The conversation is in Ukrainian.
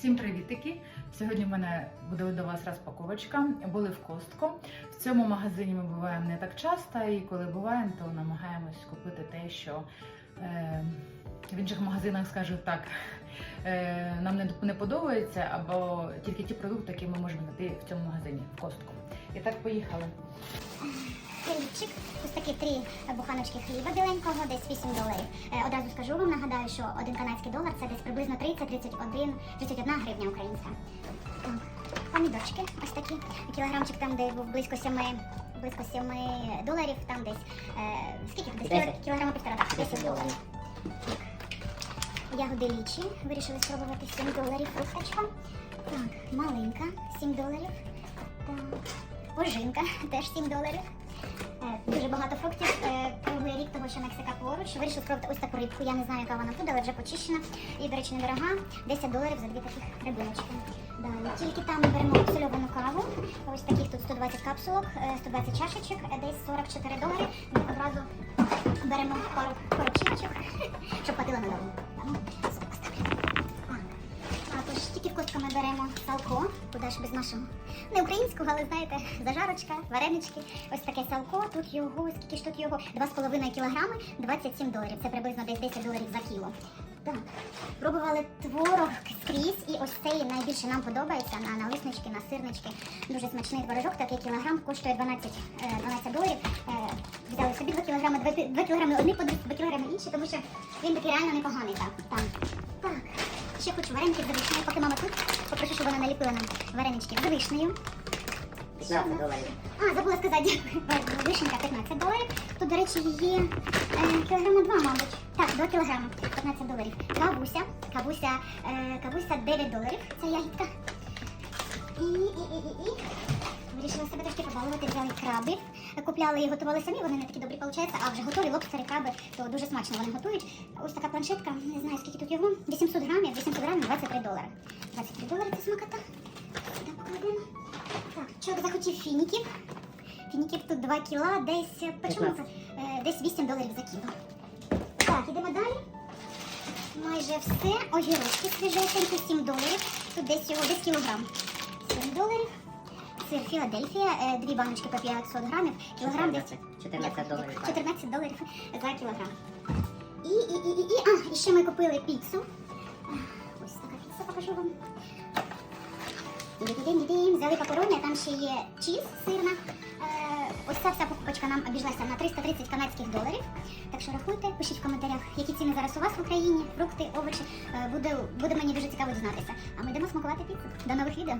Всім привітики! Сьогодні в мене буде до вас розпаковочка. Були в Костко. В цьому магазині ми буваємо не так часто, і коли буваємо, то намагаємось купити те, що е, в інших магазинах, скажу так, е, нам не, не подобається, або тільки ті продукти, які ми можемо знайти в цьому магазині в Костко. І так поїхали. Хлібчик, ось такі три буханочки хліба біленького, десь 8 доларів. Е, одразу скажу вам, нагадаю, що один канадський долар це десь приблизно 30-31 31 гривня українська. Так, Помідорчики ось такі. Кілограмчик там, де був близько 7, близько 7 доларів, там десь е, скільки десь Десять. кілограма півтора, так, 10 10 доларів. Ягоди лічі, вирішили спробувати 7 доларів фрукточка. Так, малинка 7 доларів. Так, ожинка теж 7 доларів. Е, Дуже багато фруктів. е, Круглий рік того, що Мексика поруч. Вирішив спробувати ось таку рибку. Я не знаю, яка вона буде, але вже почищена. І, до речі, недорога. 10 доларів за дві таких рибиночки. Далі. Тільки там ми беремо абсольовану каву. Ось таких тут 120 капсулок, е, 120 чашечок, е, десь 44 долари. Ми одразу беремо пару коробчиночок, щоб хватило на ми беремо салко, куди ж без нашого. Не українського, але знаєте, зажарочка, варенички. Ось таке салко. Тут його, скільки ж тут його? 2,5 кілограми, 27 доларів. Це приблизно десь 10 доларів за кіло. Так. Пробували творог скрізь, і ось цей найбільше нам подобається на налиснички, на сирнички. Дуже смачний творожок, такий кілограм коштує 12, е, 12 доларів. Е, Взяли собі 2 кілограми, 2, 2 кілограми одні подивіться, 2 кілограми інші, тому що він такий реально непоганий. Так, там. Ще хочу вареники з вишнею, поки мама тут. Попрошу, щоб вона наліпила нам варенички з вишнею. 15 доларів. А, забула сказати, вишенька 15 доларів. Тут, до речі, її е, кілограма 2, мабуть. Так, 2 кілограми, 15 доларів. Кавуся, кавуся, е, кавуся 9 доларів, це ягідка. І, і, і, і, і. Вирішила себе трошки побалувати, взяли краби. Купляли і готували самі, вони не такі добрі виходять, а вже готові лобстери, краби, то дуже смачно вони готують. Ось така планшетка, не знаю скільки тут його, 800 грамів, 800 грамів, 23 долари. 23 долари це смакота. Так, покладемо. Так, чоловік захотів фініків. Фініків тут 2 кіла, десь, е, по чому це? Е, десь 8 доларів за кіло. Так, ідемо далі. Майже все. Огірочки свіжесенькі, 7 доларів. Тут десь його десь кілограм. 7 доларів. Сир Філадельфія, е, дві баночки по 500 грамів. Кілограм десь 14, 14 доларів. 14 доларів за кілограм. І, і, і, і, і, а, і ще ми купили піцу. Ось така піца, покажу вам. Дим-дим-дим, взяли папероні, там ще є чіз сирна. Е, ось ця вся покупочка нам обійшлася на 330 канадських доларів. Так що рахуйте, пишіть в коментарях, які ціни зараз у вас в Україні, фрукти, овочі. Е, буде, буде мені дуже цікаво дізнатися. А ми йдемо смакувати піцу. До нових відео.